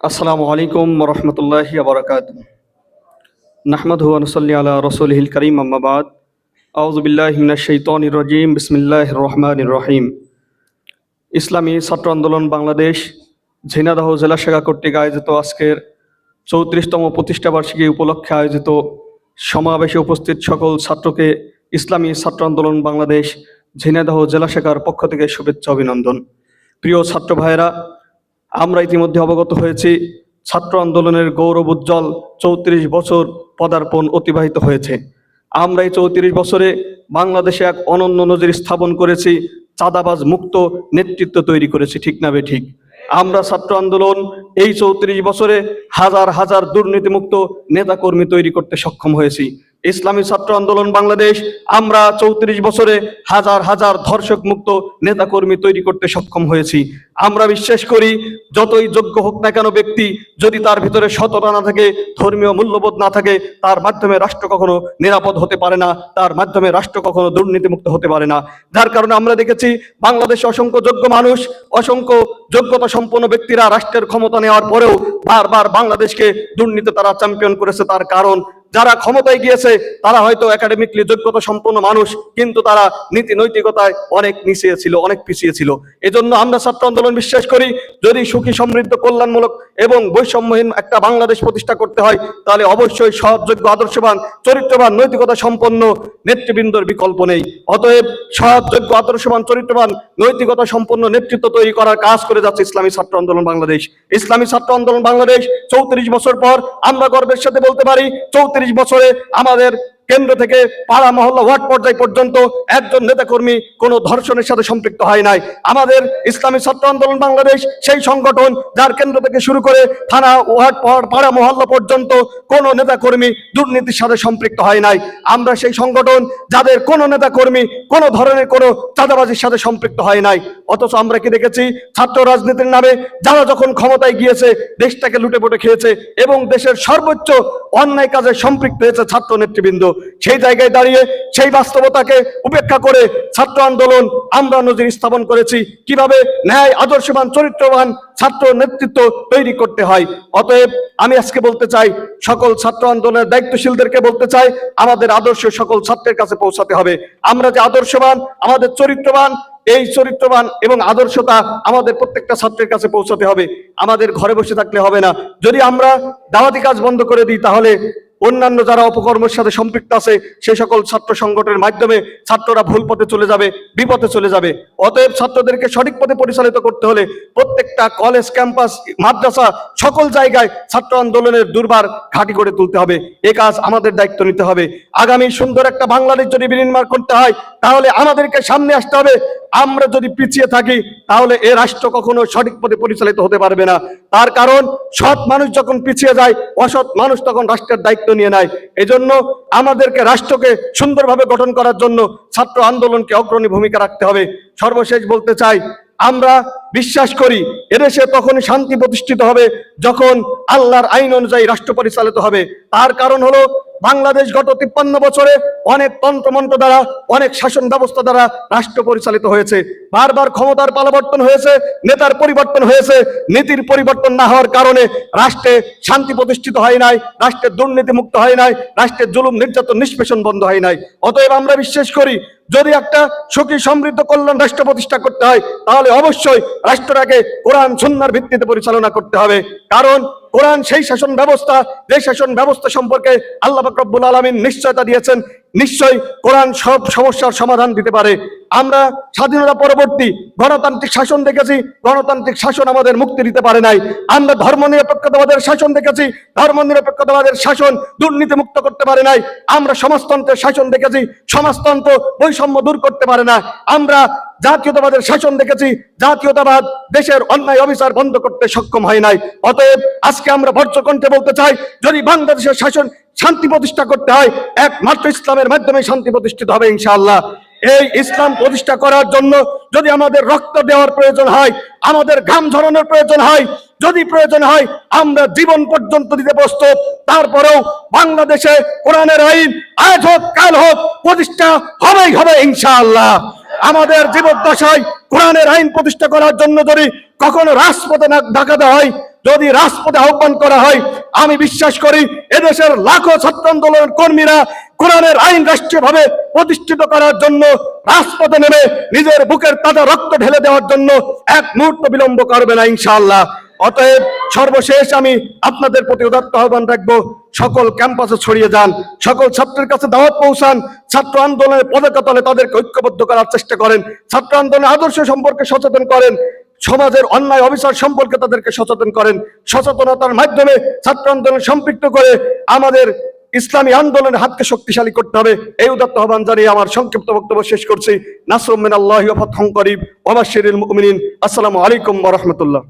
আসসালামু আলাইকুম রহমতুল্লাহি আবরকাত নাহমদ হুয়ানসল্লি আলা রসুলহিল করিম আম্মাবাদ আউজবিল্লাহিমিনাশৈতনির রজিম। বিসমিল্লাহ রহমান রহিম। ইসলামী ছাত্র আন্দোলন বাংলাদেশ ঝিনাদহ জেলা শাখা কর্তৃক আয়োজিত আজকের চৌত্রিশতম প্রতিষ্ঠাবার্ষিকী উপলক্ষে আয়োজিত সমাবেশে উপস্থিত সকল ছাত্রকে ইসলামী ছাত্র আন্দোলন বাংলাদেশ ঝিনাদহ জেলা শাখার পক্ষ থেকে শুভেচ্ছা অভিনন্দন। প্রিয় ছাত্র ভাইয়েরা আমরা ইতিমধ্যে অবগত হয়েছি, ছাত্র আন্দোলনের গৌরব উজ্জ্বল চৌত্রিশ বছর পদার্পণ অতিবাহিত হয়েছে। আমরা এই চৌত্রিশ বছরে বাংলাদেশে এক অনন্য নজির স্থাপন করেছি, চাঁদাবাজ মুক্ত নেতৃত্ব তৈরি করেছি, ঠিক না ঠিক? আমরা ছাত্র আন্দোলন এই চৌত্রিশ বছরে হাজার হাজার দুর্নীতিমুক্ত নেতাকর্মী তৈরি করতে সক্ষম হয়েছি। ইসলামী ছাত্র আন্দোলন বাংলাদেশ, আমরা চৌত্রিশ বছরে হাজার হাজার ধর্ষক মুক্ত নেতাকর্মী তৈরি করতে সক্ষম হয়েছি। আমরা বিশ্বাস করি, যতই যোগ্য হোক না কেন ব্যক্তি যদি তার ভিতরে সততা না থাকে, ধর্মীয় মূল্যবোধ না থাকে, তার মাধ্যমে রাষ্ট্র কখনো নিরাপদ হতে পারে না, তার মাধ্যমে রাষ্ট্র কখনো দুর্নীতিমুক্ত হতে পারে না। যার কারণে আমরা দেখেছি, বাংলাদেশে অসংখ্য যোগ্য মানুষ, অসংখ্য যোগ্যতা সম্পন্ন ব্যক্তিরা রাষ্ট্রের ক্ষমতা নেওয়ার পরেও বারবার বাংলাদেশকে দুর্নীতি তারা চ্যাম্পিয়ন করেছে তার কারণ যারা ক্ষমতায় গিয়েছে, তারা হয়তো একাডেমিকলি যোগ্যতা সম্পন্ন মানুষ, কিন্তু তারা নীতি নৈতিকতায় অনেক নিচে ছিল, অনেক পিছিয়ে ছিল। এজন্য আমরা ছাত্র আন্দোলন বিশ্বাস করি, যদি সুখী, সমৃদ্ধ, কল্যাণমূলক এবং বৈষম্যহীন একটা বাংলাদেশ প্রতিষ্ঠা করতে হয়, তাহলে অবশ্যই সৎযোগ্য, আদর্শবান, চরিত্রবান, নৈতিকতা সম্পন্ন নেতৃবৃন্দর বিকল্প নেই। অতএব সৎযোগ্য, আদর্শবান, চরিত্রবান, নৈতিকতা সম্পন্ন নেতৃত্ব তৈরি করার কাজ করে যাচ্ছে ইসলামী ছাত্র আন্দোলন বাংলাদেশ। ইসলামী ছাত্র আন্দোলন বাংলাদেশ চৌত্রিশ বছর পর আমরা গর্বের সাথে বলতে পারি, চৌত্রিশ বছরে আমাদের কেন্দ্র থেকে পাড়া মহল্লা ওয়ার্ড পর্যায় পর্যন্ত একজন নেতাকর্মী কোনো ধর্ষণের সাথে সম্পৃক্ত হয় নাই। আমাদের ইসলামী ছাত্র আন্দোলন বাংলাদেশ সেই সংগঠন যার কেন্দ্র থেকে শুরু করে থানা, ওয়ার্ড পাড়া মহল্লা পর্যন্ত কোনো নেতাকর্মী দুর্নীতির সাথে সম্পৃক্ত হয় নাই। আমরা সেই সংগঠন যাদের কোনো নেতাকর্মী কোনো ধরনের কোনো চাঁদাবাজির সাথে সম্পৃক্ত হয় নাই। অথচ আমরা কি দেখেছি? ছাত্র রাজনীতির নামে যারা যখন ক্ষমতায় গিয়েছে, দেশটাকে লুটে পুটে খেয়েছে এবং দেশের সর্বোচ্চ অন্যায় কাজে সম্পৃক্ত হয়েছে ছাত্র নেতৃবৃন্দ, সেই জায়গায় দাঁড়িয়ে সেই বাস্তবতাকে উপেক্ষা করে ছাত্র আন্দোলন আমরা নজির স্থাপন করেছি। কীভাবে ন্যায়, আদর্শবান, চরিত্রবান ছাত্র নেতৃত্ব তৈরি করতে হয়? অতএব আমি আজকে বলতে চাই, সকল ছাত্র আন্দোলনের দায়িত্বশীলদেরকে বলতে চাই, আমাদের আদর্শ সকল ছাত্রের কাছে পৌঁছাতে হবে। আমরা যে আদর্শবান, আমাদের চরিত্রবান এই চরিত্রবান এবং আদর্শতা আমাদের প্রত্যেকটা ছাত্রের কাছে পৌঁছাতে হবে। আমাদের ঘরে বসে থাকলে হবে না। যদি আমরা দাওয়াতি কাজ বন্ধ করে দিই, তাহলে অন্যান্য যারা অপকর্মের সাথে সম্পৃক্ত আছে সেই সকল ছাত্র সংগঠনের মাধ্যমে ছাত্ররা ভুল পথে চলে যাবে, বিপথে চলে যাবে। অতএব ছাত্রদেরকে সঠিক পথে পরিচালিত করতে হলে প্রত্যেকটা কলেজ ক্যাম্পাস মাদ্রাসা, সকল জায়গায় ছাত্র আন্দোলনের দুর্বার ঘাঁটি করে তুলতে হবে। এ কাজ আমাদের দায়িত্ব নিতে হবে। আগামী সুন্দর একটা বাংলাদেশ যদি বিনির্মাণ করতে হয়, তাহলে আমাদেরকে সামনে আসতে হবে। আমরা যদি পিছিয়ে থাকি, তাহলে এ রাষ্ট্র কখনো সঠিক পথে পরিচালিত হতে পারবে না। তার কারণ সৎ মানুষ যখন পিছিয়ে যায়, অসৎ মানুষ তখন রাষ্ট্রের দায়িত্ব নিয়ে নেয়। এজন্য আমাদেরকে রাষ্ট্রকে সুন্দরভাবে গঠন করার জন্য ছাত্র আন্দোলনকে অগ্রণী ভূমিকা রাখতে হবে। সর্বশেষ বলতে চাই, আমরা বিশ্বাস করি, এদেশে তখন শান্তি প্রতিষ্ঠিত হবে যখন আল্লাহর আইন অনুযায়ী রাষ্ট্র পরিচালিত হবে। তার কারণ হলো, বাংলাদেশ গত তিপ্পান্ন বছরে অনেক তন্ত্রমন্ত্র দ্বারা, অনেক শাসন ব্যবস্থা দ্বারা রাষ্ট্র পরিচালিত হয়েছে। বারবার ক্ষমতার পালাবর্তন হয়েছে, নেতার পরিবর্তন হয়েছে, নীতির পরিবর্তন না হওয়ার কারণে রাষ্ট্রে শান্তি প্রতিষ্ঠিত হয় নাই রাষ্ট্রের দুর্নীতি মুক্ত হয় নাই রাষ্ট্রের জুলুম, নির্যাতন, নিষ্পেষণ বন্ধ হয় নাই। অতএব আমরা বিশ্বাস করি, যদি একটা সুখী, সমৃদ্ধ, কল্যাণ রাষ্ট্র প্রতিষ্ঠা করতে হয়, তাহলে অবশ্যই রাষ্ট্রটাকে কোরআন, সুন্নার ভিত্তিতে পরিচালনা করতে হবে। কারণ কোরআন সেই শাসন ব্যবস্থা, যে শাসন ব্যবস্থা সম্পর্কে আল্লাহ রব্বুল আলমিন নিশ্চয়তা দিয়েছেন নিশ্চয় কোরআন সব সমস্যার সমাধান দিতে পারে। আমরা স্বাধীনতা পরবর্তী গণতান্ত্রিক শাসন দেখেছি, গণতান্ত্রিক শাসন আমাদের মুক্তি দিতে পারে নাই। আমরা ধর্ম নিরপেক্ষতাবাদের শাসন দেখেছি, ধর্ম নিরপেক্ষতাবাদের শাসন দুর্নীতি মুক্ত করতে পারে নাই। আমরা সমাজতন্ত্রের শাসন দেখেছি, সমাজতন্ত্র বৈষম্য দূর করতে পারে না। আমরা জাতীয়তাবাদের শাসন দেখেছি, জাতীয়তাবাদ দেশের অন্যায় অবিচার বন্ধ করতে সক্ষম হয় নাই। অতএব আজকে আমরা বজ্রকণ্ঠে বলতে চাই, যদি বাংলাদেশের শাসন শান্তি প্রতিষ্ঠা করতে হয় একমাত্র ইসলামের মাধ্যমে শান্তি প্রতিষ্ঠিত হবে ইনশাআল্লাহ। এই ইসলাম প্রতিষ্ঠা করার জন্য যদি আমাদের রক্ত দেওয়ার প্রয়োজন হয়, আমাদের ঘাম ঝরানোর প্রয়োজন হয়, যদি প্রয়োজন হয়, আমরা জীবন পর্যন্ত দিতে প্রস্তুত। তারপরেও বাংলাদেশে কোরআনের আইন আজ হোক, কাল হোক, প্রতিষ্ঠা হবেই হবে ইনশাআল্লাহ। আমাদের জীবদ্দশায় কোরআনের আইন প্রতিষ্ঠা করার জন্য যদি কখনো রাজপথে ডাকাতে হয়, যদি রাজপথে আহ্বান করা হয় আমি বিশ্বাস করি এদেশের লাখো ছাত্র আন্দোলনের কর্মীরা কোরআনের আইন রাষ্ট্রীয়ভাবে প্রতিষ্ঠিত করার জন্য রাজপথে নেমে নিজের বুকের তাজা রক্ত ঢেলে দেওয়ার জন্য এক মুহূর্ত বিলম্ব করবে না, ইনশাআল্লাহ। অতএব সর্বশেষ আমি আপনাদের প্রতি উদাত্ত আহ্বান রাখব, সকল ক্যাম্পাসে ছড়িয়ে যান, সকল ছাত্রের কাছে দাওয়াত পৌঁছান, ছাত্র আন্দোলনের পতাকা তলে তাদেরকে ঐক্যবদ্ধ করার চেষ্টা করেন, ছাত্র আন্দোলনের আদর্শ সম্পর্কে সচেতন করেন সমাজের অন্যায় অবিচার সম্পর্কে তাদেরকে সচেতন করেন। সচেতনতার মাধ্যমে ছাত্র আন্দোলন সম্পৃক্ত করে আমাদের ইসলামী আন্দোলনের হাতকে শক্তিশালী করতে হবে। এই উদাত্ত আহ্বান জানিয়ে আমার সংক্ষিপ্ত বক্তব্য শেষ করছি। নাসরুম আল্লাহ করিব। ওমাশির আসসালামু আলাইকুম রাহমাতুল্লাহ।